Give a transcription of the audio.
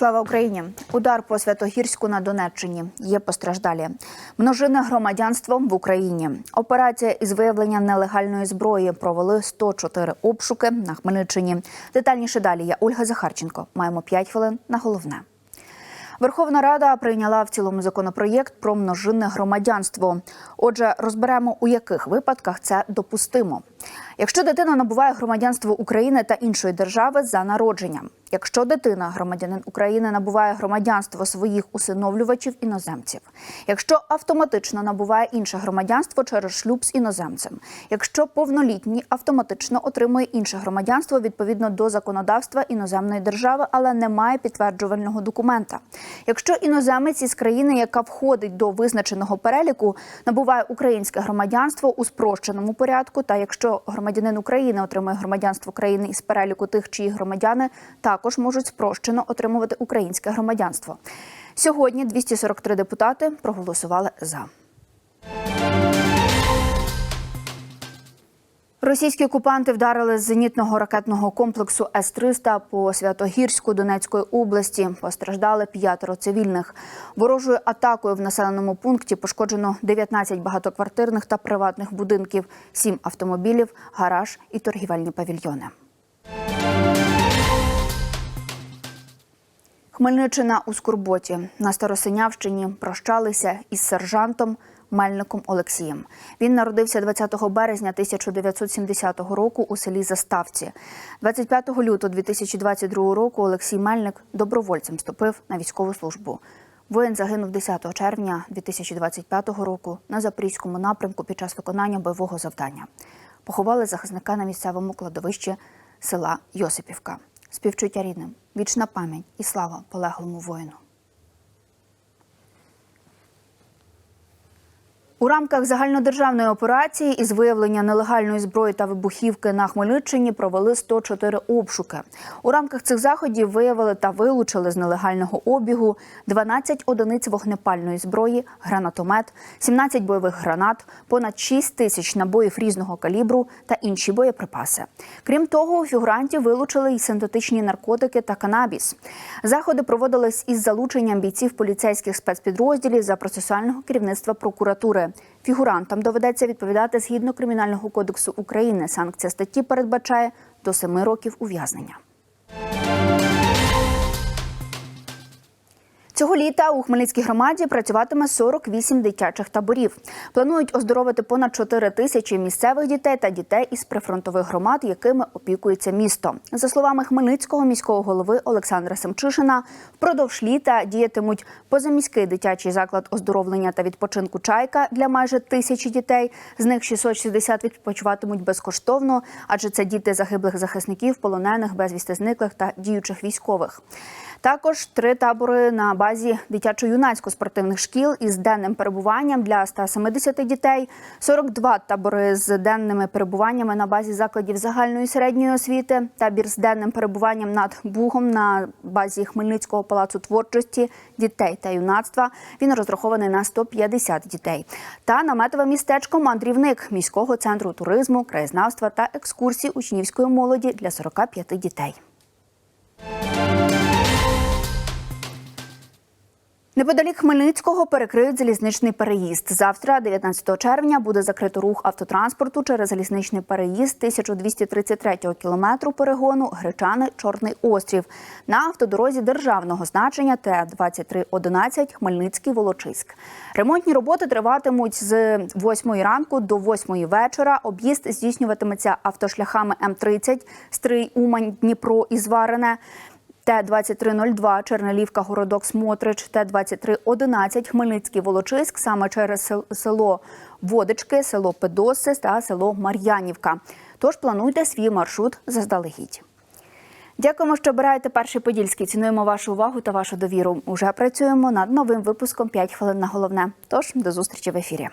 Слава Україні! Удар по Святогірську на Донеччині є постраждалі. Множинне громадянство в Україні. Операція із виявлення нелегальної зброї провели 104 обшуки на Хмельниччині. Детальніше далі я Ольга Захарченко. Маємо 5 хвилин на головне. Верховна Рада прийняла в цілому законопроєкт про множинне громадянство. Отже, розберемо, у яких випадках це допустимо. Якщо дитина набуває громадянство України та іншої держави за народженням, якщо дитина, громадянин України, набуває громадянство своїх усиновлювачів іноземців, якщо автоматично набуває інше громадянство через шлюб з іноземцем, якщо повнолітній автоматично отримує інше громадянство відповідно до законодавства іноземної держави, але не має підтверджувального документа. Якщо іноземець із країни, яка входить до визначеного переліку, набуває українське громадянство у спрощеному порядку, та якщо громадянин України отримує громадянство країни із переліку тих, чиї громадяни також можуть спрощено отримувати українське громадянство. Сьогодні 243 депутати проголосували за. Російські окупанти вдарили з зенітного ракетного комплексу С-300 по Святогірську Донецької області. Постраждали п'ятеро цивільних. Ворожою атакою в населеному пункті пошкоджено 19 багатоквартирних та приватних будинків, 7 автомобілів, гараж і торгівельні павільйони. Хмельниччина у Скорботі на Старосинявщині прощалися із сержантом Мельником Олексієм. Він народився 20 березня 1970 року у селі Заставці. 25 лютого 2022 року Олексій Мельник добровольцем вступив на військову службу. Воїн загинув 10 червня 2025 року на Запорізькому напрямку під час виконання бойового завдання. Поховали захисника на місцевому кладовищі села Йосипівка. Співчуття рідним, вічна пам'ять і слава полеглому воїну. У рамках загальнодержавної операції із виявлення нелегальної зброї та вибухівки на Хмельниччині провели 104 обшуки. У рамках цих заходів виявили та вилучили з нелегального обігу 12 одиниць вогнепальної зброї, гранатомет, 17 бойових гранат, понад 6 тисяч набоїв різного калібру та інші боєприпаси. Крім того, у фігурантів вилучили й синтетичні наркотики та канабіс. Заходи проводились із залученням бійців поліцейських спецпідрозділів за процесуального керівництва прокуратури. Фігурантам доведеться відповідати згідно кримінального кодексу України. Санкція статті передбачає до семи років ув'язнення. Цього літа у Хмельницькій громаді працюватиме 48 дитячих таборів. Планують оздоровити понад 4 тисячі місцевих дітей та дітей із прифронтових громад, якими опікується місто. За словами Хмельницького міського голови Олександра Семчишина, впродовж літа діятимуть позаміський дитячий заклад оздоровлення та відпочинку чайка для майже тисячі дітей. З них 660 відпочиватимуть безкоштовно, адже це діти загиблих захисників, полонених, безвісти зниклих та діючих військових. Також три табори на базі дитячо-юнацько-спортивних шкіл із денним перебуванням для 170 дітей, 42 табори з денними перебуваннями на базі закладів загальної середньої освіти, табір з денним перебуванням над Бугом на базі Хмельницького палацу творчості дітей та юнацтва. Він розрахований на 150 дітей. Та наметове містечко Мандрівник міського центру туризму, краєзнавства та екскурсій учнівської молоді для 45 дітей. Неподалік Хмельницького перекриють залізничний переїзд. Завтра, 19 червня, буде закрито рух автотранспорту через залізничний переїзд 1233 кілометру перегону Гречани Чорний острів на автодорозі державного значення Т-2311 Хмельницький Волочиськ. Ремонтні роботи триватимуть з 8 ранку до 8 вечора. Об'їзд здійснюватиметься автошляхами М30 Стрий, Умань, Дніпро і Зварене. Т-2302 Чернелівка, Городок Смотрич, Т-2311 Хмельницький Волочиськ саме через село Водички, село Педоси та село Мар'янівка. Тож плануйте свій маршрут заздалегідь. Дякуємо, що обираєте перший подільський. Цінуємо вашу увагу та вашу довіру. Уже працюємо над новим випуском «5 хвилин на головне. Тож до зустрічі в ефірі.